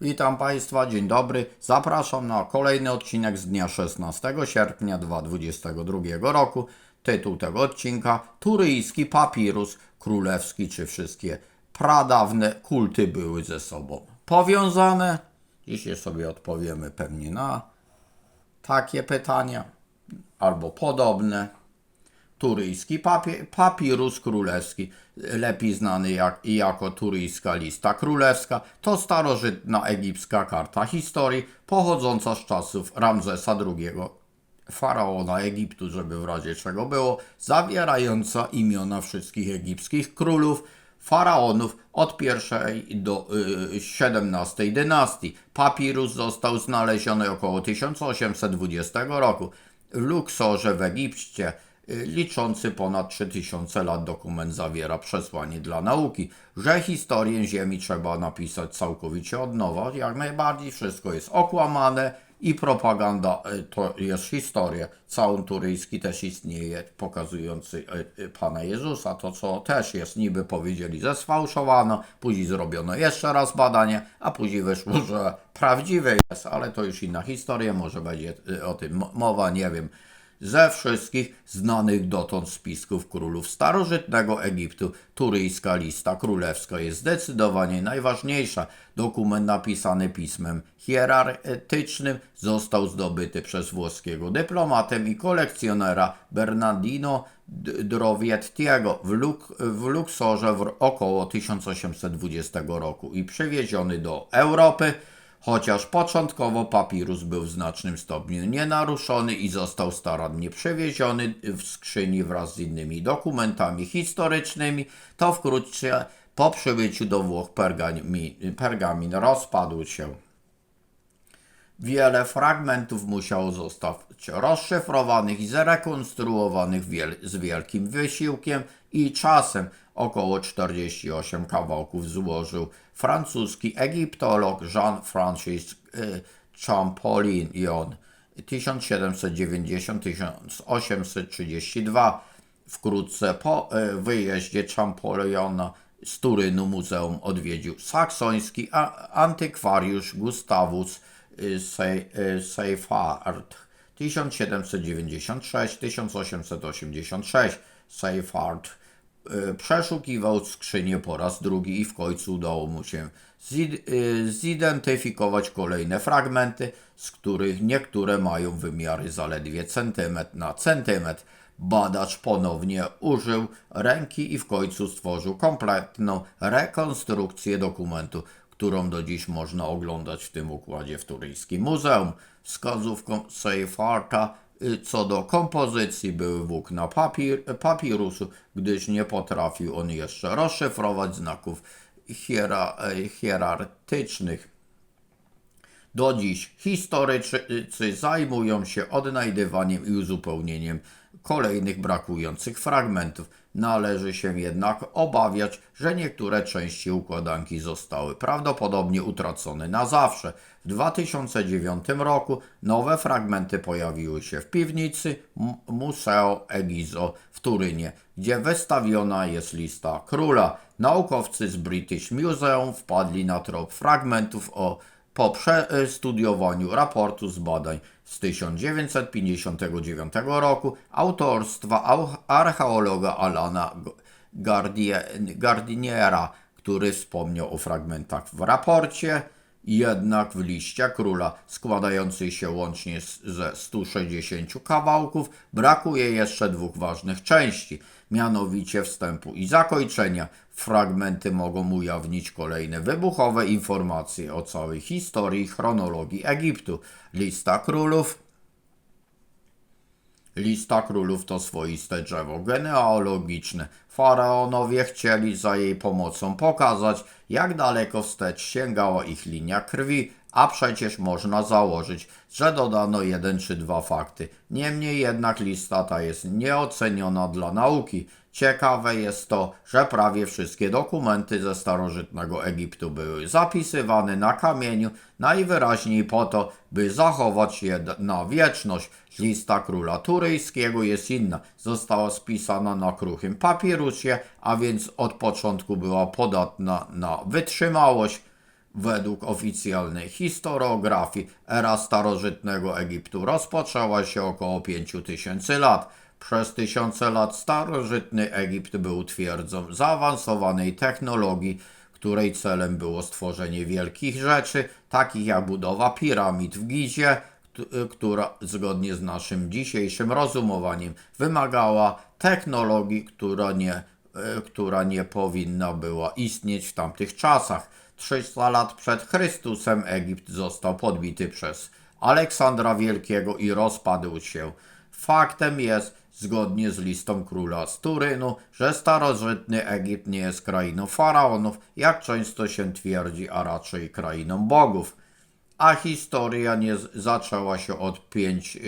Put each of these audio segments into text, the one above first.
Witam Państwa, dzień dobry. Zapraszam na kolejny odcinek z dnia 16 sierpnia 2022 roku. Tytuł tego odcinka Turyjski papirus królewski, czy wszystkie pradawne kulty były ze sobą powiązane? Dzisiaj sobie odpowiemy pewnie na takie pytania albo podobne. Turyjski papi- papirus królewski, lepiej znany jak, jako turyjska lista królewska, to starożytna egipska karta historii pochodząca z czasów Ramzesa II, faraona Egiptu, żeby w razie czego było, zawierająca imiona wszystkich egipskich królów, faraonów od pierwszej do y, XVII dynastii. Papirus został znaleziony około 1820 roku w Luksorze w Egipcie. Y, Liczący ponad 3000 lat dokument zawiera przesłanie dla nauki, że historię Ziemi trzeba napisać całkowicie od nowa. Jak najbardziej wszystko jest okłamane i propaganda y, to jest historia. Całun turyjski też istnieje, pokazujący y, Pana Jezusa. To co też jest, niby powiedzieli, że sfałszowano, później zrobiono jeszcze raz badanie, a później wyszło, że prawdziwe jest, ale to już inna historia, może będzie o tym mo- mowa, nie wiem ze wszystkich znanych dotąd spisków królów starożytnego Egiptu, turyjska lista królewska jest zdecydowanie najważniejsza. Dokument napisany pismem hierarchycznym został zdobyty przez włoskiego dyplomatę i kolekcjonera Bernardino Droviettiego w, Luk- w Luksorze w około 1820 roku i przywieziony do Europy chociaż początkowo papirus był w znacznym stopniu nienaruszony i został starannie przewieziony w skrzyni wraz z innymi dokumentami historycznymi, to wkrótce po przybyciu do Włoch pergamin, pergamin rozpadł się. Wiele fragmentów musiało zostać rozszyfrowanych i zrekonstruowanych wiel z wielkim wysiłkiem i czasem. Około 48 kawałków złożył francuski egiptolog Jean-Francis Champollion 1790-1832. Wkrótce po y, wyjeździe Champoliona z Turynu muzeum odwiedził saksoński antykwariusz Gustavus Se- Seyfarth 1796-1886. Seyfarth y, przeszukiwał skrzynię po raz drugi i w końcu udało mu się y, zidentyfikować kolejne fragmenty, z których niektóre mają wymiary zaledwie centymetr na centymetr. Badacz ponownie użył ręki i w końcu stworzył kompletną rekonstrukcję dokumentu, którą do dziś można oglądać w tym układzie w Turyjskim Muzeum. Wskazówką Seyfarta y, co do kompozycji były włókna papir, papirusu, gdyż nie potrafił on jeszcze rozszyfrować znaków hiera, e, hierarchycznych. Do dziś historycy zajmują się odnajdywaniem i uzupełnieniem kolejnych brakujących fragmentów. Należy się jednak obawiać, że niektóre części układanki zostały prawdopodobnie utracone na zawsze. W 2009 roku nowe fragmenty pojawiły się w piwnicy Museo Egizo w Turynie, gdzie wystawiona jest lista króla. Naukowcy z British Museum wpadli na trop fragmentów o po przestudiowaniu raportu z badań z 1959 roku autorstwa au- archeologa Alana Gardiniera, który wspomniał o fragmentach w raporcie, jednak w liście króla składającej się łącznie ze 160 kawałków brakuje jeszcze dwóch ważnych części, mianowicie wstępu i zakończenia. Fragmenty mogą ujawnić kolejne wybuchowe informacje o całej historii chronologii Egiptu. Lista królów Lista królów to swoiste drzewo genealogiczne. Faraonowie chcieli za jej pomocą pokazać, jak daleko wstecz sięgała ich linia krwi, a przecież można założyć, że dodano jeden czy dwa fakty. Niemniej jednak lista ta jest nieoceniona dla nauki. Ciekawe jest to, że prawie wszystkie dokumenty ze starożytnego Egiptu były zapisywane na kamieniu, najwyraźniej po to, by zachować je na wieczność. Lista króla turyjskiego jest inna. Została spisana na kruchym papirusie, a więc od początku była podatna na wytrzymałość. Według oficjalnej historiografii era starożytnego Egiptu rozpoczęła się około 5000 lat. Przez tysiące lat starożytny Egipt był twierdzą zaawansowanej technologii, której celem było stworzenie wielkich rzeczy, takich jak budowa piramid w Gizie, kt- która zgodnie z naszym dzisiejszym rozumowaniem wymagała technologii, która nie, e, która nie powinna była istnieć w tamtych czasach. 300 lat przed Chrystusem Egipt został podbity przez Aleksandra Wielkiego i rozpadł się. Faktem jest, zgodnie z listą króla z Turynu, że starożytny Egipt nie jest krainą faraonów, jak często się twierdzi, a raczej krainą bogów a historia nie zaczęła się od 5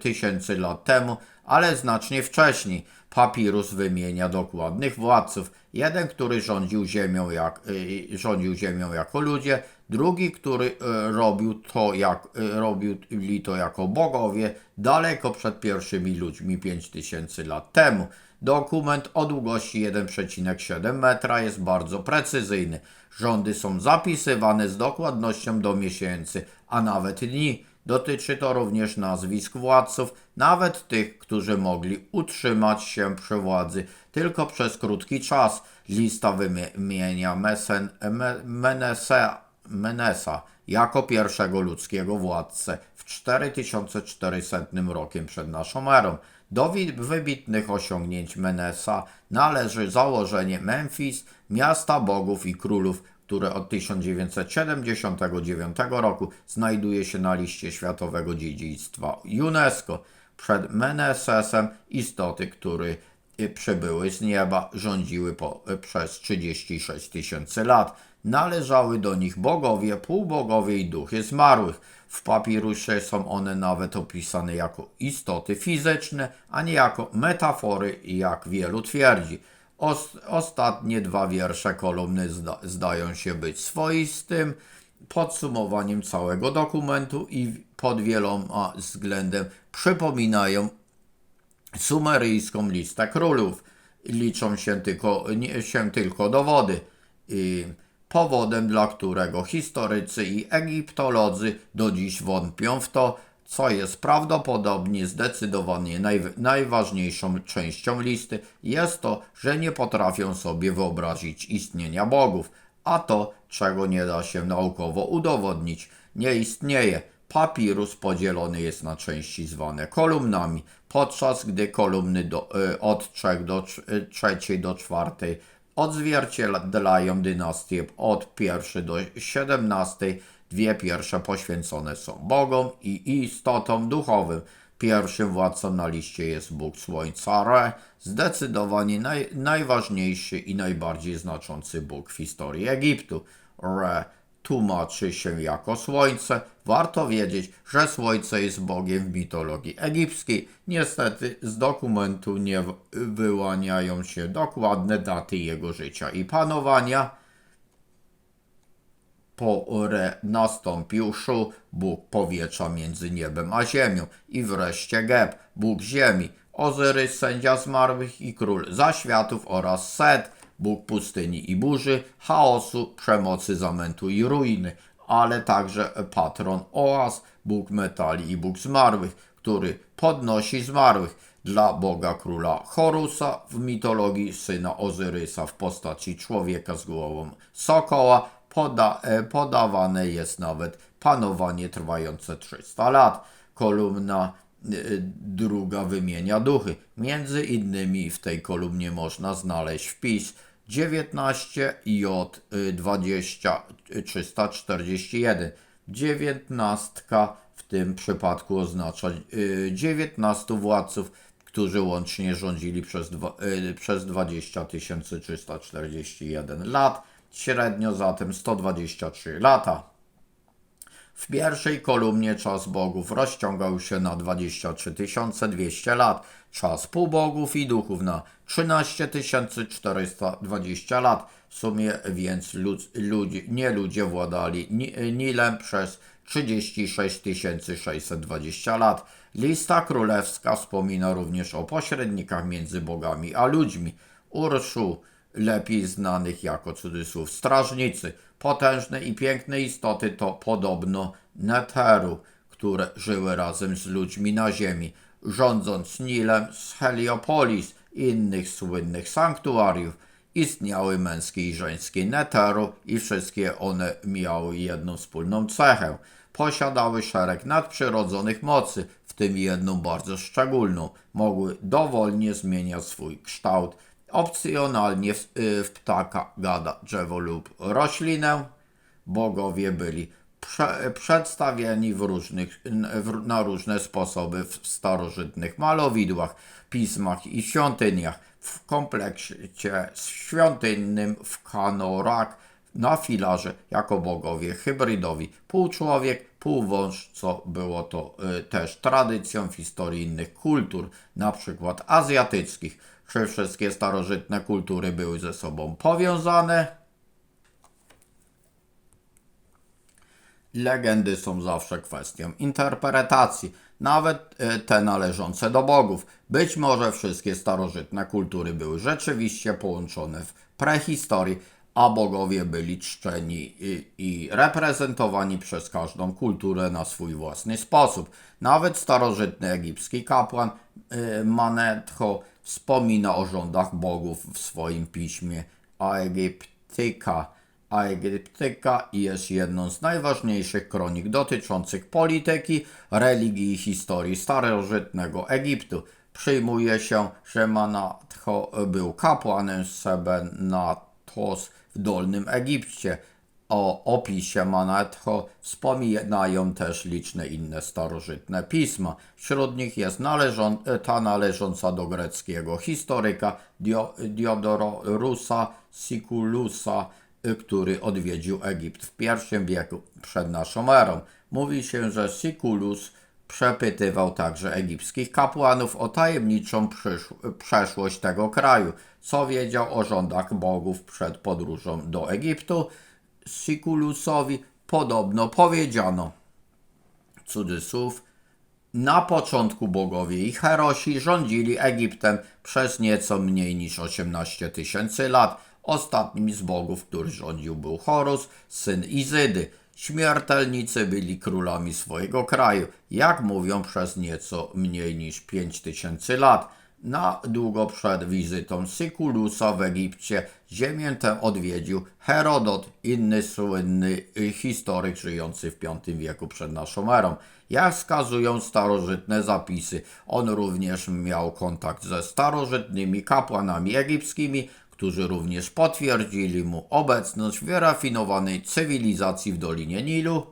tysięcy lat temu, ale znacznie wcześniej. Papirus wymienia dokładnych władców. Jeden, który rządził ziemią, jak, y, rządził ziemią jako ludzie, drugi, który y, robił to, jak, y, robili to jako bogowie, daleko przed pierwszymi ludźmi 5000 lat temu. Dokument o długości 1,7 metra jest bardzo precyzyjny. Rządy są zapisywane z dokładnością do miesięcy, a nawet dni. Dotyczy to również nazwisk władców, nawet tych, którzy mogli utrzymać się przy władzy tylko przez krótki czas. Lista wymienia Mesen, Me, Menesa, Menesa jako pierwszego ludzkiego władcę w 4400 rokiem przed naszą erą. Do wybitnych osiągnięć Menesa należy założenie Memphis, miasta bogów i królów, które od 1979 roku znajduje się na liście Światowego Dziedzictwa UNESCO. Przed Menesesem istoty, które y, przybyły z nieba, rządziły po, y, przez 36 tysięcy lat. Należały do nich bogowie, półbogowie i duchy zmarłych. W papirusie są one nawet opisane jako istoty fizyczne, a nie jako metafory, jak wielu twierdzi. Os- ostatnie dwa wiersze kolumny zda- zdają się być swoistym podsumowaniem całego dokumentu i pod wieloma względem przypominają sumeryjską listę królów. Liczą się tylko, nie, się tylko dowody. I powodem, dla którego historycy i egiptolodzy do dziś wątpią w to, co jest prawdopodobnie zdecydowanie naj, najważniejszą częścią listy, jest to, że nie potrafią sobie wyobrazić istnienia bogów, a to, czego nie da się naukowo udowodnić, nie istnieje. Papirus podzielony jest na części zwane kolumnami, podczas gdy kolumny do, y, od 3 do trz- y, trzeciej do czwartej odzwierciedlają dynastię od pierwszej do 17. Dwie pierwsze poświęcone są bogom i istotom duchowym. Pierwszym władcą na liście jest Bóg Słońca Re, zdecydowanie naj, najważniejszy i najbardziej znaczący Bóg w historii Egiptu. Re tłumaczy się jako słońce. Warto wiedzieć, że słońce jest bogiem w mitologii egipskiej. Niestety z dokumentu nie wyłaniają się dokładne daty jego życia i panowania. Po Re nastąpił Szu, Bóg powietrza między niebem a ziemią i wreszcie Geb, Bóg ziemi, Ozyrys, sędzia zmarłych i król zaświatów oraz Set, Bóg pustyni i burzy, chaosu, przemocy, zamętu i ruiny, ale także patron Oaz, Bóg metali i Bóg zmarłych, który podnosi zmarłych dla Boga króla Horusa w mitologii syna Ozyrysa w postaci człowieka z głową sokoła poda, e, podawane jest nawet panowanie trwające 300 lat. Kolumna e, druga wymienia duchy. Między innymi w tej kolumnie można znaleźć wpis 19 J 20 341. Dziewiętnastka w tym przypadku oznacza y, 19 władców, którzy łącznie rządzili przez, y, przez 20 341 lat, średnio zatem 123 lata. W pierwszej kolumnie czas bogów rozciągał się na 23 200 lat, czas półbogów i duchów na 13 420 lat. W sumie więc lud, ludzi, nie ludzie władali Ni- Nilem przez 36 620 lat. Lista królewska wspomina również o pośrednikach między bogami a ludźmi. Urszu lepiej znanych jako cudzysłów strażnicy. Potężne i piękne istoty to podobno Neteru, które żyły razem z ludźmi na ziemi, rządząc Nilem z Heliopolis i innych słynnych sanktuariów. Istniały męskie i żeńskie Neteru i wszystkie one miały jedną wspólną cechę. Posiadały szereg nadprzyrodzonych mocy, w tym jedną bardzo szczególną. Mogły dowolnie zmieniać swój kształt, opcjonalnie w, y, w ptaka, gada, drzewo lub roślinę. Bogowie byli prze, przedstawieni w różnych, w, na różne sposoby w starożytnych malowidłach, pismach i świątyniach. W kompleksie świątynnym w Kanorak na filarze jako bogowie hybrydowi. Pół człowiek, pół wąż, co było to y, też tradycją w historii innych kultur, na przykład azjatyckich. Czy wszystkie starożytne kultury były ze sobą powiązane? Legendy są zawsze kwestią interpretacji, nawet e, te należące do bogów. Być może wszystkie starożytne kultury były rzeczywiście połączone w prehistorii, a bogowie byli czczeni i, i reprezentowani przez każdą kulturę na swój własny sposób. Nawet starożytny egipski kapłan y, Manetho wspomina o rządach bogów w swoim piśmie Aegyptyka a Egiptyka jest jedną z najważniejszych kronik dotyczących polityki, religii i historii starożytnego Egiptu. Przyjmuje się, że Manatho był kapłanem Sebenatos w Dolnym Egipcie. O opisie Manetho wspominają też liczne inne starożytne pisma. Wśród nich jest należą, ta należąca do greckiego historyka Dio, Diodorosa Siculusa, który odwiedził Egipt w I wieku przed naszą erą. Mówi się, że Siculus przepytywał także egipskich kapłanów o tajemniczą przeszłość tego kraju, co wiedział o rządach bogów przed podróżą do Egiptu. Siculusowi podobno powiedziano, cudzysłów, na początku bogowie i herosi rządzili Egiptem przez nieco mniej niż 18 tysięcy lat, Ostatnim z bogów, który rządził, był Horus, syn Izydy. Śmiertelnicy byli królami swojego kraju, jak mówią, przez nieco mniej niż 5000 lat. Na długo przed wizytą Sykulusa w Egipcie ziemię tę odwiedził Herodot, inny słynny historyk żyjący w V wieku przed naszą erą. Jak wskazują starożytne zapisy, on również miał kontakt ze starożytnymi kapłanami egipskimi, którzy również potwierdzili mu obecność wyrafinowanej cywilizacji w Dolinie Nilu.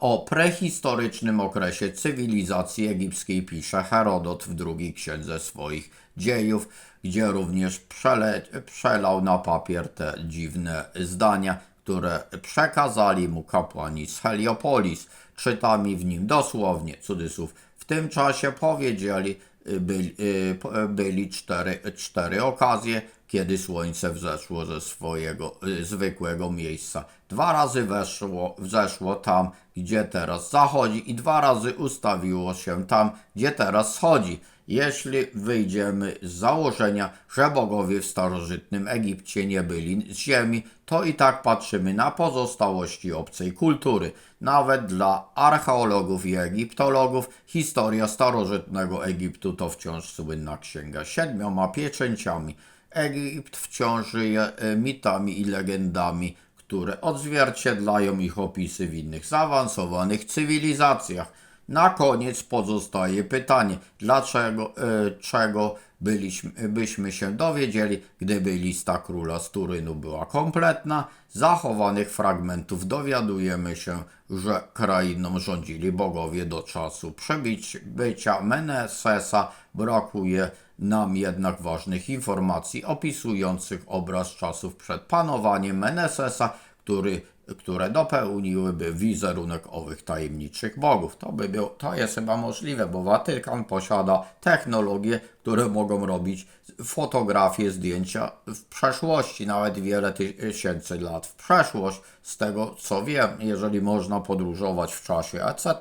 O prehistorycznym okresie cywilizacji egipskiej pisze Herodot w drugiej księdze swoich dziejów, gdzie również przele, przelał na papier te dziwne zdania, które przekazali mu kapłani z Heliopolis. Czytamy w nim dosłownie, cudzysłów, w tym czasie powiedzieli, byli, y, byli cztery, cztery okazje, kiedy słońce wzeszło ze swojego y, zwykłego miejsca. Dwa razy weszło, wzeszło tam, gdzie teraz zachodzi i dwa razy ustawiło się tam, gdzie teraz schodzi. Jeśli wyjdziemy z założenia, że bogowie w starożytnym Egipcie nie byli z ziemi, to i tak patrzymy na pozostałości obcej kultury. Nawet dla archeologów i egiptologów historia starożytnego Egiptu to wciąż słynna księga siedmioma pieczęciami. Egipt wciąż żyje e, mitami i legendami, które odzwierciedlają ich opisy w innych zaawansowanych cywilizacjach. Na koniec pozostaje pytanie, dlaczego, e, czego byliśmy, byśmy się dowiedzieli, gdyby lista króla z Turynu była kompletna. Z zachowanych fragmentów dowiadujemy się, że krainą rządzili bogowie do czasu przebycia Menesesa. Brakuje nam jednak ważnych informacji opisujących obraz czasów przed panowaniem Menesesa, który które dopełniłyby wizerunek owych tajemniczych bogów. To, by było, to jest chyba możliwe, bo Watykan posiada technologie, które mogą robić fotografie, zdjęcia w przeszłości, nawet wiele tysięcy lat w przeszłość. Z tego co wiem, jeżeli można podróżować w czasie, etc.,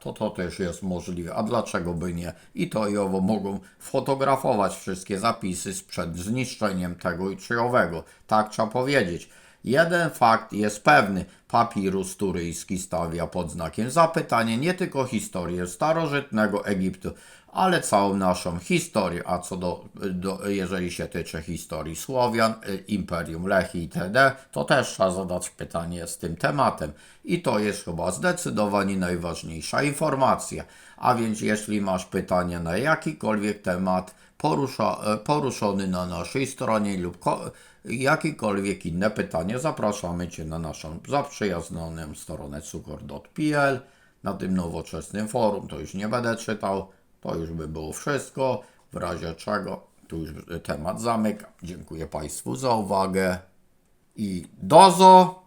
to to też jest możliwe. A dlaczego by nie? I to i owo mogą fotografować wszystkie zapisy sprzed zniszczeniem tego i czy owego. Tak trzeba powiedzieć. Jeden fakt jest pewny. Papirus turyjski stawia pod znakiem zapytania nie tylko historię starożytnego Egiptu, ale całą naszą historię. A co do, do jeżeli się tyczy historii Słowian, y, Imperium Lechi itd., to też trzeba zadać pytanie z tym tematem. I to jest chyba zdecydowanie najważniejsza informacja. A więc jeśli masz pytanie na jakikolwiek temat porusza, e, poruszony na naszej stronie lub ko- jakiekolwiek inne pytanie, zapraszamy Cię na naszą zaprzyjaźnioną stronę cukor.pl. Na tym nowoczesnym forum to już nie będę czytał, to już by było wszystko. W razie czego tu już temat zamykam. Dziękuję Państwu za uwagę i dozo!